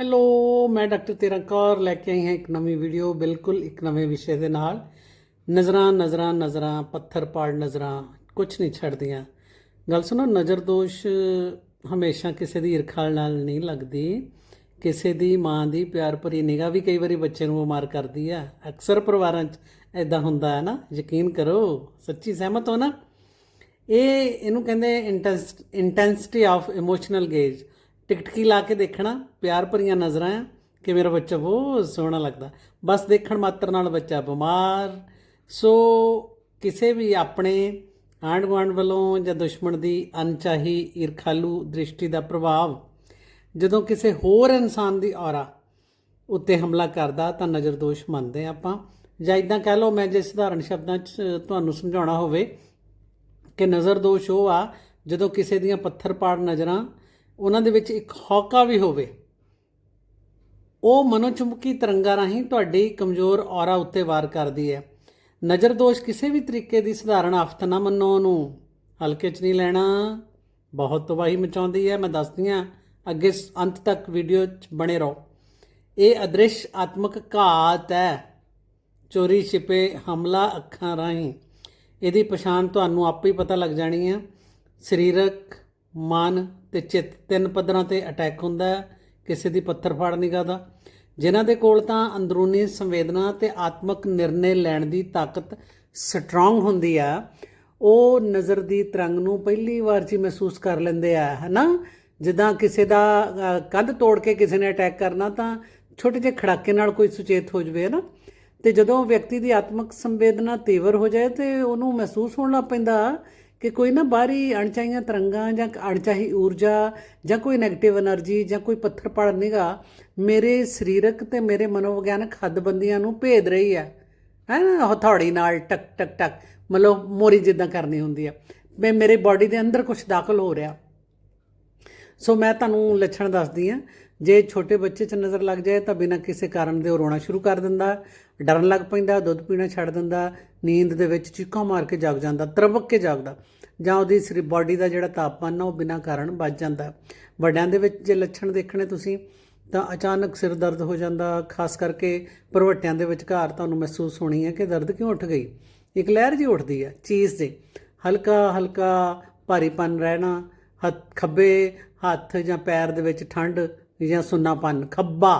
Hello ਮੈਂ doctor ਤੇਰਾਂ ਕੌਰ ਲੈ ਕੇ ਆਈ ਹਾਂ ਇੱਕ ਨਵੀਂ ਵੀਡੀਓ ਬਿਲਕੁਲ ਇੱਕ ਨਵੇਂ ਵਿਸ਼ੇ ਦੇ ਨਾਲ। ਨਜ਼ਰਾਂ ਨਜ਼ਰਾਂ ਨਜ਼ਰਾਂ, ਪੱਥਰ ਪਾੜ ਨਜ਼ਰਾਂ ਕੁਝ ਨਹੀਂ ਛੱਡਦੀਆਂ। ਗੱਲ ਸੁਣੋ, ਨਜ਼ਰ ਦੋਸ਼ ਹਮੇਸ਼ਾ ਕਿਸੇ ਦੀ ਈਰਖਾ ਨਾਲ ਨਹੀਂ ਲੱਗਦੀ। ਕਿਸੇ ਦੀ ਮਾਂ ਦੀ ਪਿਆਰ ਭਰੀ ਨਿਗਾਹ ਵੀ ਕਈ ਵਾਰੀ ਬੱਚੇ ਨੂੰ ਬਿਮਾਰ ਕਰਦੀ ਆ। ਅਕਸਰ ਪਰਿਵਾਰਾਂ 'ਚ ਐਦਾਂ ਹੁੰਦਾ ਹੈ ਨਾ, ਯਕੀਨ ਕਰੋ, ਸੱਚੀ ਸਹਿਮਤ ਹੋ ਨਾ? ਇਹ ਇਹਨੂੰ ਕਹਿੰਦੇ ਇੰਟੈਂਸਿਟੀ ਆਫ ਇਮੋਸ਼ਨਲ ਗੇਜ ਟਿਕਟਕੀ ਲਾ ਕੇ ਦੇਖਣਾ, ਪਿਆਰ ਭਰੀਆਂ ਨਜ਼ਰਾਂ ਆ, ਕਿ ਮੇਰਾ ਬੱਚਾ ਬਹੁਤ ਸੋਹਣਾ ਲੱਗਦਾ। ਬਸ ਦੇਖਣ ਮਾਤਰ ਨਾਲ ਬੱਚਾ ਬਿਮਾਰ। ਸੋ ਕਿਸੇ ਵੀ ਆਪਣੇ ਆਂਢ ਗੁਆਂਢ ਵੱਲੋਂ ਜਾਂ ਦੁਸ਼ਮਣ ਦੀ ਅਣਚਾਹੀ, ਈਰਖਾਲੂ ਦ੍ਰਿਸ਼ਟੀ ਦਾ ਪ੍ਰਭਾਵ ਜਦੋਂ ਕਿਸੇ ਹੋਰ ਇਨਸਾਨ ਦੀ ਔਰਾ ਉੱਤੇ ਹਮਲਾ ਕਰਦਾ, ਤਾਂ ਨਜ਼ਰ ਦੋਸ਼ ਮੰਨਦੇ ਹਾਂ ਆਪਾਂ। ਜਾਂ ਇਦਾਂ ਕਹਿ ਲਓ, ਮੈਂ ਜੇ ਸਧਾਰਨ ਸ਼ਬਦਾਂ 'ਚ ਤੁਹਾਨੂੰ ਸਮਝਾਉਣਾ ਹੋਵੇ ਕਿ ਨਜ਼ਰ ਦੋਸ਼ ਉਹ ਆ ਜਦੋਂ ਕਿਸੇ ਦੀਆਂ ਪੱਥਰ ਪਾੜ ਨਜ਼ਰਾਂ ਉਹਨਾਂ ਦੇ ਵਿੱਚ ਇੱਕ ਹੌਕਾ ਵੀ ਹੋਵੇ। ਉਹ ਮਨੋਚੁੰਬਕੀ ਤਰੰਗਾਂ ਰਾਹੀਂ ਤੁਹਾਡੀ ਕਮਜ਼ੋਰ ਔਰਾ ਉੱਤੇ ਵਾਰ ਕਰਦੀ ਹੈ। ਨਜ਼ਰ ਦੋਸ਼ ਕਿਸੇ ਵੀ ਤਰੀਕੇ ਦੀ ਸਧਾਰਨ ਆਫਤ ਨਾ ਮੰਨੋ ਉਹਨੂੰ। ਹਲਕੇ 'ਚ ਨਹੀਂ ਲੈਣਾ। ਬਹੁਤ ਤਬਾਹੀ ਮਚਾਉਂਦੀ ਹੈ। ਮੈਂ ਦੱਸਦੀ ਹਾਂ, ਅੱਗੇ ਸ- ਅੰਤ ਤੱਕ ਵੀਡੀਓ 'ਚ ਬਣੇ ਰਹੋ। ਇਹ ਅਦ੍ਰਿਸ਼ ਆਤਮਕ ਘਾਤ ਹੈ। ਚੋਰੀ, ਛਿਪੇ, ਹਮਲਾ, ਅੱਖਾਂ ਰਾਹੀਂ। ਇਹਦੀ ਪਛਾਣ ਤੁਹਾਨੂੰ ਆਪੇ ਹੀ ਪਤਾ ਲੱਗ ਜਾਣੀ ਹੈ। ਸਰੀਰਕ ਮਨ ਤੇ ਚਿੱਤ, ਤਿੰਨ ਪੱਧਰਾਂ ਤੇ ਅਟੈਕ ਹੁੰਦਾ ਹੈ, ਕਿਸੇ ਦੀ ਪੱਥਰ ਫਾੜ ਨਿਗਾਹ ਦਾ ਜਿਨ੍ਹਾਂ ਦੇ ਕੋਲ ਤਾਂ ਅੰਦਰੂਨੀ ਸੰਵੇਦਨਾ ਤੇ ਆਤਮਕ ਨਿਰਣੇ ਲੈਣ ਦੀ ਤਾਕਤ ਸਟਰੋਂਗ ਹੁੰਦੀ ਆ, ਉਹ ਨਜ਼ਰ ਦੀ ਤਰੰਗ ਨੂੰ ਪਹਿਲੀ ਵਾਰ ਜੀ ਮਹਿਸੂਸ ਕਰ ਲੈਂਦੇ ਆ, ਹਨਾ? ਜਿੱਦਾਂ ਕਿਸੇ ਦਾ ਕੰਧ ਤੋੜ ਕੇ ਕਿਸੇ ਨੇ ਅਟੈਕ ਕਰਨਾ ਤਾਂ ਛੋਟੇ ਜਿਹੇ ਖੜਾਕੇ ਨਾਲ ਕੋਈ ਸੁਚੇਤ ਹੋ ਜਵੇ ਨਾ ਤੇ ਜਦੋਂ ਵਿਅਕਤੀ ਦੀ ਆਤਮਿਕ ਸੰਵੇਦਨਾ ਤੀਵਰ ਹੋ ਜਾਏ ਤੇ ਉਹਨੂੰ ਮਹਿਸੂਸ ਹੋਣ ਲੱਗ ਪੈਂਦਾ ਕਿ ਕੋਈ ਨਾ ਬਾਹਰੀ ਅਣਚਾਹੀਆਂ ਤਰੰਗਾਂ ਜਾਂ ਅਣਚਾਹੀ ਊਰਜਾ ਜਾਂ ਕੋਈ ਨੈਗੇਟਿਵ એનર્ਜੀ ਜਾਂ ਕੋਈ ਪੱਥਰ ਪੜਨੇਗਾ ਮੇਰੇ ਸਰੀਰਕ ਤੇ ਮੇਰੇ ਮਨੋਵਿਗਿਆਨਕ ਹੱਦਬੰਦੀਆਂ ਨੂੰ ਭੇਦ ਰਹੀ ਹੈ। ਹੈ ਨਾ? ਹਥੌੜੀ ਨਾਲ ਟਕ ਟਕ ਟਕ, ਮਤਲਬ ਮੋਰੀ ਜਿੱਦਾਂ ਕਰਨੀ ਹੁੰਦੀ ਹੈ ਮੈਂ, ਮੇਰੇ ਬਾਡੀ ਦੇ ਅੰਦਰ ਕੁਝ ਦਾਖਲ ਹੋ ਰਿਹਾ। ਸੋ ਮੈਂ ਤੁਹਾਨੂੰ ਲੱਛਣ ਦੱਸਦੀ ਆ ਜੇ ਛੋਟੇ ਬੱਚੇ 'ਚ ਨਜ਼ਰ ਲੱਗ ਜਾਏ ਤਾਂ ਬਿਨਾਂ ਕਿਸੇ ਕਾਰਨ ਦੇ ਉਹ ਰੋਣਾ ਸ਼ੁਰੂ ਕਰ ਦਿੰਦਾ। ਡਰਨ ਲੱਗ ਪੈਂਦਾ, ਦੁੱਧ ਪੀਣਾ ਛੱਡ ਦਿੰਦਾ, ਨੀਂਦ ਦੇ ਵਿੱਚ ਚੀਕਾਂ ਮਾਰ ਕੇ ਜਾਗ ਜਾਂਦਾ, ਤਰਬਕ ਕੇ ਜਾਗਦਾ ਜਾਂ ਉਹਦੀ ਸਰੀ ਬਾਡੀ ਦਾ ਜਿਹੜਾ ਤਾਪਮਾਨ ਆ ਉਹ ਬਿਨਾਂ ਕਾਰਨ ਵੱਜ ਜਾਂਦਾ। ਵੱਡਿਆਂ ਦੇ ਵਿੱਚ ਜੇ ਲੱਛਣ ਦੇਖਣੇ ਤੁਸੀਂ ਤਾਂ ਅਚਾਨਕ ਸਿਰ ਦਰਦ ਹੋ ਜਾਂਦਾ, ਖਾਸ ਕਰਕੇ ਪ੍ਰਵਟਿਆਂ ਦੇ ਵਿਚਕਾਰ ਤੁਹਾਨੂੰ ਮਹਿਸੂਸ ਹੋਣੀ ਹੈ ਕਿ ਦਰਦ ਕਿਉਂ ਉੱਠ ਗਈ। ਇੱਕ ਲਹਿਰ ਜੀ ਉੱਠਦੀ ਹੈ, ਚੀਜ਼ ਦੇ ਹਲਕਾ ਹਲਕਾ ਭਾਰੀਪਨ ਰਹਿਣਾ, ਹੱਥ ਖੱਬੇ, ਹੱਥ ਜਾਂ ਪੈਰ ਦੇ ਵਿੱਚ ਠੰਡ ਜਾਂ ਸੁਨਾਪਨ ਖੱਬਾ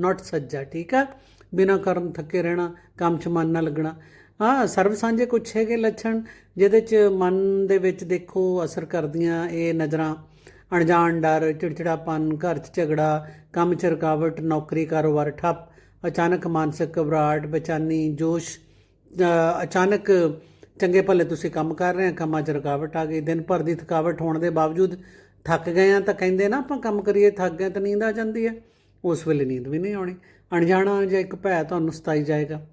ਨਾਟ ਸੱਜਾ, ਠੀਕ ਆ? ਬਿਨਾਂ ਕਰਮ ਥੱਕੇ ਰਹਿਣਾ, ਕੰਮ 'ਚ ਮਨ ਨਾ ਲੱਗਣਾ। ਹਾਂ, ਸਰਵ ਸਾਂਝੇ ਕੁਛ ਹੈਗੇ ਲੱਛਣ, ਜਿਹਦੇ 'ਚ ਮਨ ਦੇ ਵਿੱਚ ਦੇਖੋ ਅਸਰ ਕਰਦੀਆਂ ਇਹ ਨਜ਼ਰਾਂ। ਅਣਜਾਣ ਡਰ, ਚਿੜਚਿੜਾਪਨ, ਘਰ 'ਚ ਝਗੜਾ, ਕੰਮ 'ਚ ਰੁਕਾਵਟ, ਨੌਕਰੀ, ਕਾਰੋਬਾਰ ਠੱਪ, ਅਚਾਨਕ ਮਾਨਸਿਕ ਘਬਰਾਹਟ, ਬੇਚੈਨੀ, ਜੋਸ਼ ਅਚਾਨਕ ਚੰਗੇ ਭਲੇ ਤੁਸੀਂ ਕੰਮ ਕਰ ਰਹੇ ਆ, ਕੰਮਾਂ 'ਚ ਰੁਕਾਵਟ ਆ ਗਈ, ਦਿਨ ਭਰ ਦੀ ਥਕਾਵਟ ਹੋਣ ਦੇ ਬਾਵਜੂਦ ਥੱਕ ਗਏ ਆ ਤਾਂ ਕਹਿੰਦੇ ਨਾ ਆਪਾਂ ਕੰਮ ਕਰੀਏ, ਥੱਕ ਗਏ ਤਾਂ ਨੀਂਦ ਆ ਜਾਂਦੀ ਹੈ ਉਸ ਵੇਲੇ ਨੀਂਦ ਵੀ ਨਹੀਂ ਆਉਣੀ। ਅਣਜਾਣਾ ਜਾਂ ਇੱਕ ਭੈ ਤੁਹਾਨੂੰ ਸਤਾਈ ਜਾਏਗਾ।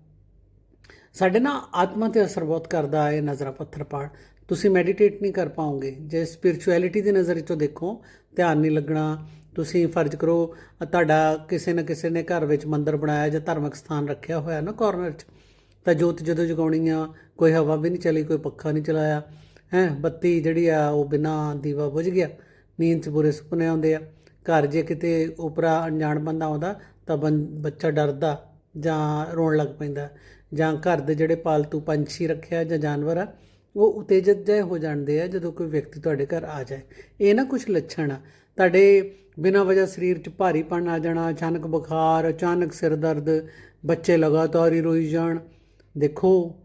ਸਾਡੇ ਨਾ ਆਤਮਾ ਤੇ ਅਸਰ ਬਹੁਤ ਕਰਦਾ ਹੈ ਨਜ਼ਰਾਂ ਪੱਥਰ ਪਾੜ। ਤੁਸੀਂ ਮੈਡੀਟੇਟ ਨਹੀਂ ਕਰ ਪਾਓਗੇ। ਜੇ ਸਪਿਰਚੁਅਲਿਟੀ ਦੀ ਨਜ਼ਰ ਵਿੱਚੋਂ ਦੇਖੋ, ਧਿਆਨ ਨਹੀਂ ਲੱਗਣਾ। ਤੁਸੀਂ ਫਰਜ਼ ਕਰੋ ਤੁਹਾਡਾ ਕਿਸੇ ਨਾ ਕਿਸੇ ਨੇ ਘਰ ਵਿੱਚ ਮੰਦਿਰ ਬਣਾਇਆ ਜਾਂ ਧਾਰਮਿਕ ਸਥਾਨ ਰੱਖਿਆ ਹੋਇਆ ਨਾ ਕਾਰਨਰ 'ਚ। ਤਾਂ ਜੋਤ ਜਦੋਂ ਜਗਾਉਣੀ ਆ, ਕੋਈ ਹਵਾ ਵੀ ਨਹੀਂ ਚਲੀ, ਕੋਈ ਪੱਖਾ ਨਹੀਂ ਚਲਾਇਆ। ਹੈ, ਬੱਤੀ ਜਿਹੜੀ ਆ, ਉਹ ਬਿਨਾਂ ਦੀਵਾ ਬੁਝ ਗਿਆ। ਨੀਂਦ 'ਚ ਬੁਰੇ ਸੁਪਨੇ ਆਉਂਦੇ ਆ। ਘਰ ਜੇ ਕਿਤੇ ਉਪਰਾ ਅਣਜਾਣ ਬੰਦਾ ਆਉਂਦਾ ਤਾਂ ਬੰ- ਬੱਚਾ ਡਰਦਾ ਜਾਂ ਰੋਣ ਲੱਗ ਪੈਂਦਾ। ਜਾਂ ਘਰ ਦੇ ਜਿਹੜੇ ਪਾਲਤੂ ਪੰਛੀ ਰੱਖਿਆ ਜਾਂ ਜਾਨਵਰ ਆ, ਉਹ ਉਤੇਜਿਤ ਜਿਹੇ ਹੋ ਜਾਂਦੇ ਆ ਜਦੋਂ ਕੋਈ ਵਿਅਕਤੀ ਤੁਹਾਡੇ ਘਰ ਆ ਜਾਏ। ਇਹ ਨਾ ਕੁਝ ਲੱਛਣ ਆ। ਤੁਹਾਡੇ ਬਿਨਾਂ ਵਜ੍ਹਾ ਸਰੀਰ 'ਚ ਭਾਰੀਪਣ ਆ ਜਾਣਾ, ਅਚਾਨਕ ਬੁਖਾਰ, ਅਚਾਨਕ ਸਿਰ ਦਰਦ, ਬੱਚੇ ਲਗਾਤਾਰ ਹੀ ਰੋਈ ਜਾਣ। ਦੇਖੋ,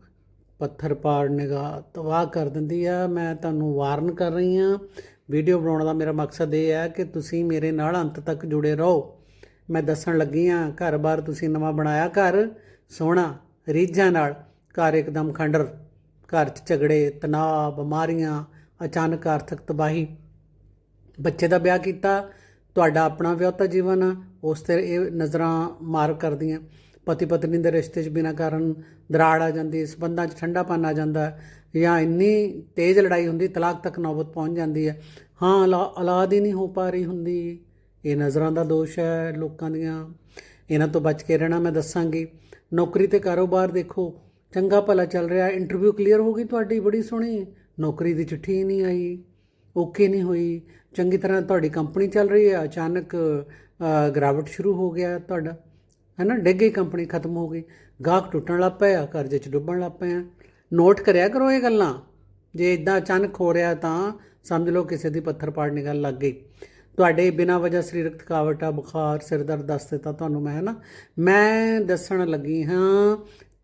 ਪੱਥਰ ਪਾੜ ਨਿਗਾਹ ਤਬਾਹ ਕਰ ਦਿੰਦੀ ਆ, ਮੈਂ ਤੁਹਾਨੂੰ ਵਾਰਨ ਕਰ ਰਹੀ ਆ ਵੀਡੀਓ ਬਣਾਉਣ ਦਾ ਮੇਰਾ ਮਕਸਦ ਇਹ ਹੈ ਕਿ ਤੁਸੀਂ ਮੇਰੇ ਨਾਲ ਅੰਤ ਤੱਕ ਜੁੜੇ ਰਹੋ। ਮੈਂ ਦੱਸਣ ਲੱਗੀ ਆ ਘਰ-ਬਾਰ ਤੁਸੀਂ ਨਵਾਂ ਬਣਾਇਆ ਘਰ ਸੋਹਣਾ ਰੀਝਾਂ ਨਾਲ ਘਰ ਇੱਕਦਮ ਖੰਡਰ ਘਰ 'ਚ ਝਗੜੇ ਤਣਾਅ ਬਿਮਾਰੀਆਂ ਅਚਾਨਕ ਆਰਥਿਕ ਤਬਾਹੀ। ਬੱਚੇ ਦਾ ਵਿਆਹ ਕੀਤਾ ਤੁਹਾਡਾ ਆਪਣਾ ਵਿਆਹਤਾ ਜੀਵਨ ਆ, ਉਸ ਤੇ ਇਹ ਨਜ਼ਰਾਂ ਮਾਰ ਕਰਦੀਆਂ। ਪਤੀ ਪਤਨੀ ਦੇ ਰਿਸ਼ਤੇ 'ਚ ਬਿਨਾਂ ਕਾਰਨ ਦਰਾੜ ਆ ਜਾਂਦੀ ਸਬੰਧਾਂ 'ਚ ਠੰਡਾਪਨ ਆ ਜਾਂਦਾ ਜਾਂ ਇੰਨੀ ਤੇਜ਼ ਲੜਾਈ ਹੁੰਦੀ ਤਲਾਕ ਤੱਕ ਨੌਬਤ ਪਹੁੰਚ ਜਾਂਦੀ ਹੈ। ਹਾਂ ਔਲਾ- ਔਲਾਦ ਹੀ ਨਹੀਂ ਹੋ ਪਾ ਰਹੀ ਹੁੰਦੀ। ਇਹ ਨਜ਼ਰਾਂ ਦਾ ਦੋਸ਼ ਹੈ ਲੋਕਾਂ ਦੀਆਂ। ਇਹਨਾਂ ਤੋਂ ਬਚ ਕੇ ਰਹਿਣਾ ਮੈਂ ਦੱਸਾਂਗੀ। ਨੌਕਰੀ ਤੇ ਕਾਰੋਬਾਰ ਦੇਖੋ ਚੰਗਾ ਭਲਾ ਚੱਲ ਰਿਹਾ। ਇੰਟਰਵਿਊ ਕਲੀਅਰ ਹੋ ਗਈ ਤੁਹਾਡੀ ਬੜੀ ਸੋਹਣੀ। ਨੌਕਰੀ ਦੀ ਚਿੱਠੀ ਹੀ ਨਹੀਂ ਆਈ। ਓਕੇ ਨਹੀਂ ਹੋਈ। ਚੰਗੀ ਤਰ੍ਹਾਂ ਤੁਹਾਡੀ ਕੰਪਨੀ ਚੱਲ ਰਹੀ ਹੈ। ਅਚਾਨਕ ਅ, ਗਿਰਾਵਟ ਸ਼ੁਰੂ ਹੋ ਗਿਆ ਤੁਹਾਡਾ। ਹੈ ਨਾ ਡਿੱਗ ਗਈ ਕੰਪਨੀ ਖਤਮ ਹੋ ਗਈ। ਗਾਹਕ ਟੁੱਟਣ ਲੱਗ ਪਏ ਆ ਕਰਜ਼ੇ 'ਚ ਡੁੱਬਣ ਲੱਗ ਪਏ ਆ। ਨੋਟ ਕਰਿਆ ਕਰੋ ਇਹ ਗੱਲਾਂ। ਜੇ ਇਦਾਂ ਅਚਾਨਕ ਹੋ ਰਿਹਾ ਤਾਂ ਸਮਝ ਲਓ ਕਿਸੇ ਦੀ ਪੱਥਰ ਪਾੜਨ ਗੱਲ ਲੱਗ ਗਈ। ਤੁਹਾਡੇ ਬਿਨਾਂ ਵਜ੍ਹਾ ਸਰੀਰਕ ਥਕਾਵਟ ਆ, ਬੁਖਾਰ, ਸਿਰ ਦਰਦ ਦੱਸ ਦਿੱਤਾ ਤੁਹਾਨੂੰ ਮੈਂ ਹੈ ਨਾ ਮੈਂ ਦੱਸਣ ਲੱਗੀ ਹਾਂ,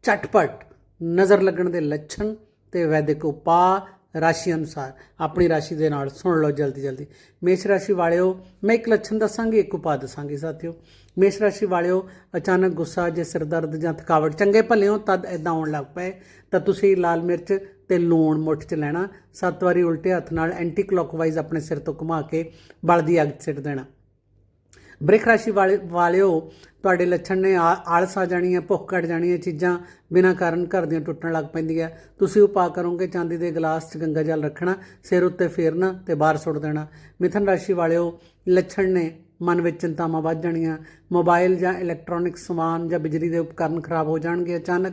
ਝਟਪਟ ਨਜ਼ਰ ਲੱਗਣ ਦੇ ਲੱਛਣ ਤੇ ਵੈਦਿਕ ਉਪਾਅ ਰਾਸ਼ੀ ਅਨੁਸਾਰ। ਆਪਣੀ ਰਾਸ਼ੀ ਦੇ ਨਾਲ ਸੁਣ ਲਓ ਜਲਦੀ ਜਲਦੀ। ਮੇਸ਼ ਰਾਸ਼ੀ ਵਾਲਿਓ, ਮੈਂ ਇੱਕ ਲੱਛਣ ਦੱਸਾਂਗੀ, ਇੱਕ ਉਪਾਅ ਦੱਸਾਂਗੀ ਸਾਥੀਓ। ਮੇਸ਼ ਰਾਸ਼ੀ ਵਾਲਿਓ, ਅਚਾਨਕ ਗੁੱਸਾ, ਜੇ ਸਿਰ ਦਰਦ ਜਾਂ ਥਕਾਵਟ ਚੰਗੇ ਭਲੇ ਹੋ, ਤਦ ਇਦਾਂ ਆਉਣ ਲੱਗ ਪਏ। ਤਾਂ ਤੁਸੀਂ ਲਾਲ ਮਿਰਚ ਤੇ ਲੂਣ ਮੁੱਠ ਚ ਲੈਣਾ, ਸੱਤ ਵਾਰੀ ਉਲਟੇ ਹੱਥ ਨਾਲ ਐਂਟੀ ਕਲੌਕਵਾਈਜ਼ ਆਪਣੇ ਸਿਰ ਤੋਂ ਘੁਮਾ ਕੇ ਬਲ ਦੀ ਅੱਗ ਸਿੱਟ ਦੇਣਾ। ਬ੍ਰਿਖ ਰਾਸ਼ੀ ਵਾਲੇ ਵਾਲਿਓ, ਤੁਹਾਡੇ ਲੱਛਣ ਨੇ ਆ- ਆਲਸ ਆ ਜਾਣੀ ਹੈ, ਭੁੱਖ ਘਟ ਜਾਣੀ ਹੈ, ਚੀਜ਼ਾਂ ਬਿਨਾਂ ਕਾਰਨ ਘਰ ਦੀਆਂ ਟੁੱਟਣ ਲੱਗ ਪੈਂਦੀਆਂ ਤੁਸੀਂ ਉਪਾਅ ਕਰੋਗੇ, ਚਾਂਦੀ ਦੇ ਗਲਾਸ 'ਚ ਗੰਗਾ ਜਲ ਰੱਖਣਾ, ਸਿਰ ਉੱਤੇ ਫੇਰਨਾ ਤੇ ਬਾਹਰ ਸੁੱਟ ਦੇਣਾ। ਮਿਥਨ ਰਾਸ਼ੀ ਵਾਲਿਓ, ਲੱਛਣ ਨੇ ਮਨ ਵਿੱਚ ਚਿੰਤਾਵਾਂ ਵੱਧ ਜਾਣੀਆਂ। ਮੋਬਾਈਲ ਜਾਂ ਇਲੈਕਟ੍ਰੋਨਿਕ ਸਮਾਨ ਜਾਂ ਬਿਜਲੀ ਦੇ ਉਪਕਰਨ ਖਰਾਬ ਹੋ ਜਾਣਗੇ ਅਚਾਨਕ।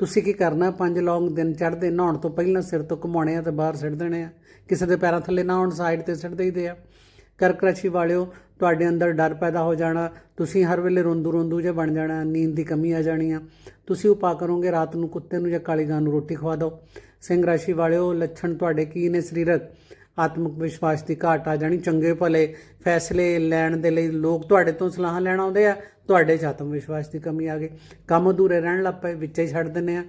ਤੁਸੀਂ ਕੀ ਕਰਨਾ? ਪੰਜ ਲੌਂਗ ਦਿਨ ਚੜ੍ਹਦੇ, ਨਹਾਉਣ ਤੋਂ ਪਹਿਲਾਂ ਸਿਰ ਤੋਂ ਘੁਮਾਉਣੇ ਆ ਤੇ ਬਾਹਰ ਸਿੱਟ ਦੇਣੇ ਆ। ਕਿਸੇ ਦੇ ਪੈਰਾਂ ਥੱਲੇ ਨਾ ਹੋਣ ਸਾਈਡ ਤੇ ਸਿੱਟ ਦੇਈਦੇ ਆ। ਕਰਕ ਰਾਸ਼ੀ ਵਾਲਿਓ, ਤੁਹਾਡੇ ਅੰਦਰ ਡਰ ਪੈਦਾ ਹੋ ਜਾਣਾ। ਤੁਸੀਂ ਹਰ ਵੇਲੇ ਰੋਂਦੂ ਰੋਂਦੂ ਜੇ ਬਣ ਜਾਣਾ, ਨੀਂਦ ਦੀ ਕਮੀ ਆ ਜਾਣੀ ਆ। ਤੁਸੀਂ ਉਪਾਅ ਕਰੋਗੇ, ਰਾਤ ਨੂੰ ਕੁੱਤੇ ਨੂੰ ਜਾਂ ਕਾਲੀ ਗਾਂ ਨੂੰ ਰੋਟੀ ਖਵਾ ਦਿਓ। ਸਿੰਘ ਰਾਸ਼ੀ ਵਾਲਿਓ, ਲੱਛਣ ਤੁਹਾਡੇ ਕੀ ਨੇ? ਸਰੀਰਕ ਆਤਮਿਕ ਵਿਸ਼ਵਾਸ ਦੀ ਘਾਟ ਆ ਜਾਣੀ, ਚੰਗੇ ਭਲੇ ਫੈਸਲੇ ਲੈਣ ਦੇ ਲਈ ਲੋਕ ਤੁਹਾਡੇ ਤੋਂ ਸਲਾਹਾਂ ਲੈਣ ਆਉਂਦੇ ਆ, ਤੁਹਾਡੇ 'ਚ ਆਤਮ ਵਿਸ਼ਵਾਸ ਦੀ ਕਮੀ ਆ ਗਈ। ਕੰਮ ਅਧੂਰੇ ਰਹਿਣ ਲੱਗ ਪਏ, ਵਿੱਚੇ ਹੀ ਛੱਡ ਦਿੰਦੇ ਆ,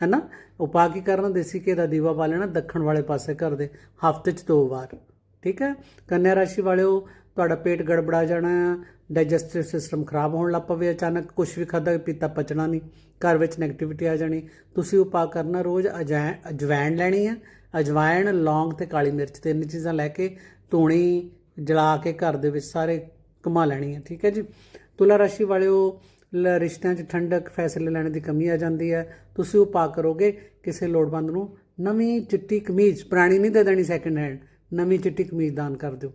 ਹੈਨਾ? ਉਪਾਅ ਕੀ ਕਰਨਾ? ਦੇਸੀ ਘੀ ਦਾ ਦੀਵਾ ਬਾਲਣਾ ਦੱਖਣ ਵਾਲੇ ਪਾਸੇ ਕਰ ਦੇ, ਹਫ਼ਤੇ 'ਚ ਦੋ ਵਾਰ, ਠੀਕ ਹੈ? ਕੰਨਿਆ ਰਾਸ਼ੀ ਵਾਲਿਓ, ਤੁਹਾਡਾ ਪੇਟ ਗੜਬੜਾ ਜਾਣਾ ਆ ਡਾਈਜੈਸਟਿਵ ਸਿਸਟਮ ਖਰਾਬ ਹੋਣ ਲੱਗ ਪਵੇ ਅਚਾਨਕ ਕੁਝ ਵੀ ਖਾਦਾ ਪੀਤਾ ਪਚਣਾ ਨਹੀਂ, ਘਰ ਵਿੱਚ ਨੈਗੇਟਿਵਿਟੀ ਆ ਜਾਣੀ, ਤੁਸੀਂ ਉਪਾਅ ਕਰਨਾ ਰੋਜ਼ ਅਜੈ ਅਜਵਾਇਣ ਲੈਣੀ ਹੈ ਅਜਵਾਇਣ, ਲੌਂਗ ਤੇ ਕਾਲੀ ਮਿਰਚ, ਤਿੰਨ ਚੀਜ਼ਾਂ ਲੈ ਕੇ ਧੂਣੀ ਜਲਾ ਕੇ ਘਰ ਦੇ ਵਿੱਚ ਸਾਰੇ ਘੁਮਾ ਲੈਣੀ ਹੈ, ਠੀਕ ਹੈ ਜੀ? ਤੁਲਾ ਰਾਸ਼ੀ ਵਾਲਿਓ, ਲ- ਰਿਸ਼ਤਿਆਂ 'ਚ ਠੰਡਕ, ਫੈਸਲੇ ਲੈਣ ਦੀ ਕਮੀ ਆ ਜਾਂਦੀ ਹੈ। ਤੁਸੀਂ ਉਪਾਅ ਕਰੋਗੇ ਕਿਸੇ ਲੋੜਵੰਦ ਨੂੰ ਨਵੀਂ ਚਿੱਟੀ ਕਮੀਜ਼, ਪੁਰਾਣੀ ਨਹੀਂ ਦੇ ਦੇਣੀ ਸੈਕੰਡ ਹੈਂਡ ਨਵੀਂ ਚਿੱਟੀ ਕਮੀਜ਼ ਦਾਨ ਕਰ ਦਿਓ।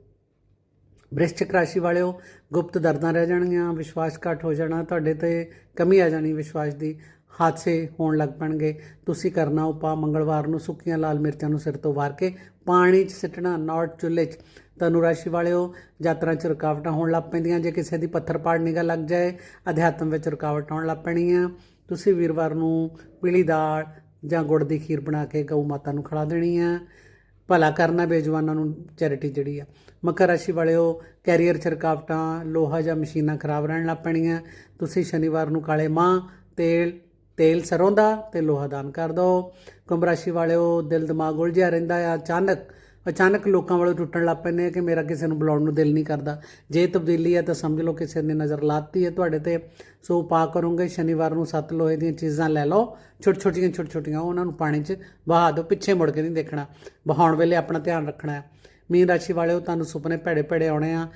ਬ੍ਰਿਸ਼ਚਿਕ ਰਾਸ਼ੀ ਵਾਲਿਓ, ਗੁਪਤ ਦਰਦਾਂ ਰਹਿ ਜਾਣਗੀਆਂ, ਵਿਸ਼ਵਾਸ ਘੱਟ ਹੋ ਜਾਣਾ, ਤੁਹਾਡੇ ਤੇ ਕਮੀ ਆ ਜਾਣੀ ਵਿਸ਼ਵਾਸ ਦੀ, ਹਾਦਸੇ ਹੋਣ ਲੱਗ ਪੈਣਗੇ। ਤੁਸੀਂ ਕਰਨਾ ਉਪਾਅ ਮੰਗਲਵਾਰ ਨੂੰ ਸੁੱਕੀਆਂ ਲਾਲ ਮਿਰਚਾਂ ਨੂੰ ਸਿਰ ਤੋਂ ਵਾਰ ਕੇ ਪਾਣੀ 'ਚ ਸਿੱਟਣਾ, ਨਾਟ ਚੁੱਲ੍ਹੇ 'ਚ। ਧਨੁ ਰਾਸ਼ੀ ਵਾਲਿਓ, ਯਾਤਰਾ 'ਚ ਰੁਕਾਵਟਾਂ ਹੋਣ ਲੱਗ ਪੈਂਦੀਆਂ, ਜੇ ਕਿਸੇ ਦੀ ਪੱਥਰ ਪਾੜ ਨਿਗਾ ਲੱਗ ਜਾਏ, ਅਧਿਆਤਮ ਵਿੱਚ ਰੁਕਾਵਟ ਆਉਣ ਲੱਗ ਪੈਣੀ ਆ ਤੁਸੀਂ ਵੀਰਵਾਰ ਨੂੰ ਪੀਲੀ ਦਾਲ ਜਾਂ ਗੁੜ ਦੀ ਖੀਰ ਬਣਾ ਕੇ ਗਊ ਮਾਤਾ ਨੂੰ ਖਿਲਾ ਦੇਣੀ ਆ। ਭਲਾ ਕਰਨਾ ਬੇਜਵਾਨਾਂ ਨੂੰ ਚੈਰਿਟੀ ਜਿਹੜੀ ਆ। ਮਕਰ ਰਾਸ਼ੀ ਵਾਲਿਓ ਕੈਰੀਅਰ ਚ ਰੁਕਾਵਟਾਂ ਲੋਹਾ ਜਾਂ ਮਸ਼ੀਨਾਂ ਖਰਾਬ ਰਹਿਣ ਲੱਗ ਪੈਣੀਆਂ। ਤੁਸੀਂ ਸ਼ਨੀਵਾਰ ਨੂੰ ਕਾਲੇ ਮਾਂ, ਤੇਲ ਤੇਲ ਸਰੋਂ ਦਾ ਤੇ ਲੋਹਾ ਦਾਨ ਕਰ ਦਿਓ। ਕੁੰਭ ਰਾਸ਼ੀ ਵਾਲਿਓ, ਦਿਲ ਦਿਮਾਗ ਉਲਝਿਆ ਰਹਿੰਦਾ ਆ। ਅਚਾਨਕ ਅਚਾਨਕ ਲੋਕਾਂ ਵੱਲੋਂ ਟੁੱਟਣ ਲੱਗ ਪੈਂਦੇ ਆ ਕਿ ਮੇਰਾ ਕਿਸੇ ਨੂੰ ਬੁਲਾਉਣ ਨੂੰ ਦਿਲ ਨਹੀਂ ਕਰਦਾ। ਜੇ ਤਬਦੀਲੀ ਹੈ ਤਾਂ ਸਮਝ ਲਓ ਕਿਸੇ ਨੇ ਨਜ਼ਰ ਲਾਤੀ ਹੈ ਤੁਹਾਡੇ ਤੇ। ਸੋ ਉਪਾਅ ਕਰੋਗੇ, ਸ਼ਨੀਵਾਰ ਨੂੰ ਸੱਤ ਲੋਹੇ ਦੀਆਂ ਚੀਜ਼ਾਂ ਲੈ ਲਓ। ਛੋਟ ਛੋਟੀਆਂ ਛੋਟ ਛੋਟੀਆਂ ਉਹਨਾਂ ਨੂੰ ਪਾਣੀ 'ਚ ਵਹਾ ਦਿਓ, ਪਿੱਛੇ ਮੁੜ ਕੇ ਨਹੀਂ ਦੇਖਣਾ। ਵਹਾਉਣ ਵੇਲੇ ਆਪਣਾ ਧਿਆਨ ਰੱਖਣਾ ਹੈ। ਮੀਨ ਰਾਸ਼ੀ ਵਾਲਿਓ, ਤੁਹਾਨੂੰ ਸੁਪਨੇ ਭੈੜੇ ਭੈੜੇ ਆਉਣੇ ਆ।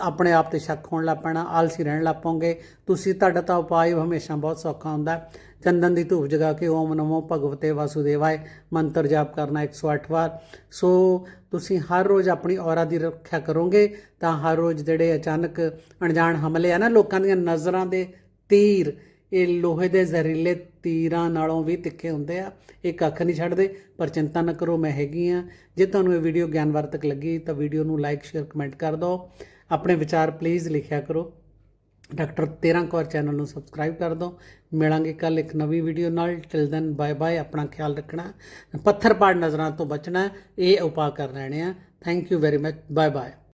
ਆਪਣੇ ਆਪ ਤੇ ਸ਼ੱਕ ਹੋਣ ਲੱਗ ਪੈਣਾ, ਆਲਸੀ ਰਹਿਣ ਲੱਗ ਪਓਗੇ ਤੁਸੀਂ, ਤੁਹਾਡਾ ਤਾਂ ਉਪਾਅ ਹਮੇਸ਼ਾ ਬਹੁਤ ਸੌਖਾ ਹੁੰਦਾ ਚੰਦਨ ਦੀ ਧੂਪ ਜਗਾ ਕੇ ਓਮ ਨਮੋ ਭਗਵਤੇ ਵਾਸੁਦੇਵਾਏ, ਮੰਤਰ ਜਾਪ ਕਰਨਾ 108 ਵਾਰ। ਸੋ, ਤੁਸੀਂ ਹਰ ਰੋਜ਼ ਆਪਣੀ ਔਰਾ ਦੀ ਰੱਖਿਆ ਕਰੋਗੇ, ਤਾਂ ਹਰ ਰੋਜ਼ ਜਿਹੜੇ ਅਚਾਨਕ ਅਣਜਾਣ ਹਮਲੇ ਆ ਨਾ, ਲੋਕਾਂ ਦੀਆਂ ਨਜ਼ਰਾਂ ਦੇ ਤੀਰ ਇਹ ਲੋਹੇ ਦੇ ਜ਼ਹਿਰੀਲੇ ਤੀਰਾਂ ਨਾਲੋਂ ਵੀ ਤਿੱਖੇ ਹੁੰਦੇ ਆ। ਇਹ ਕੱਖ ਨਹੀਂ ਛੱਡਦੇ, ਪਰ ਚਿੰਤਾ ਨਾ ਕਰੋ, ਮੈਂ ਹੈਗੀ ਆ। ਜੇ ਤੁਹਾਨੂੰ ਇਹ ਵੀਡੀਓ ਗਿਆਨਵਰਤਕ ਲੱਗੀ, ਤਾਂ ਵੀਡੀਓ ਨੂੰ ਲਾਈਕ, ਸ਼ੇਅਰ, ਕਮੈਂਟ ਕਰ ਦਿਓ। ਆਪਣੇ ਵਿਚਾਰ ਪਲੀਜ਼ ਲਿਖਿਆ ਕਰੋ। ਡਾਕਟਰ 13 ਕੌਰ ਚੈਨਲ ਨੂੰ ਸਬਸਕ੍ਰਾਈਬ ਕਰ ਦਿਓ। ਮਿਲਾਂਗੇ ਕੱਲ ਇੱਕ ਨਵੀਂ ਵੀਡੀਓ ਨਾਲ। ਟਿਲ ਦੈਨ ਬਾਏ ਬਾਏ ਆਪਣਾ ਖਿਆਲ ਰੱਖਣਾ। ਪੱਥਰ ਪਾੜ ਨਜ਼ਰਾਂ ਤੋਂ ਬਚਣਾ, ਇਹ ਉਪਾਅ ਕਰ ਰਹਿਣੇ ਆ। Thank you very much bye bye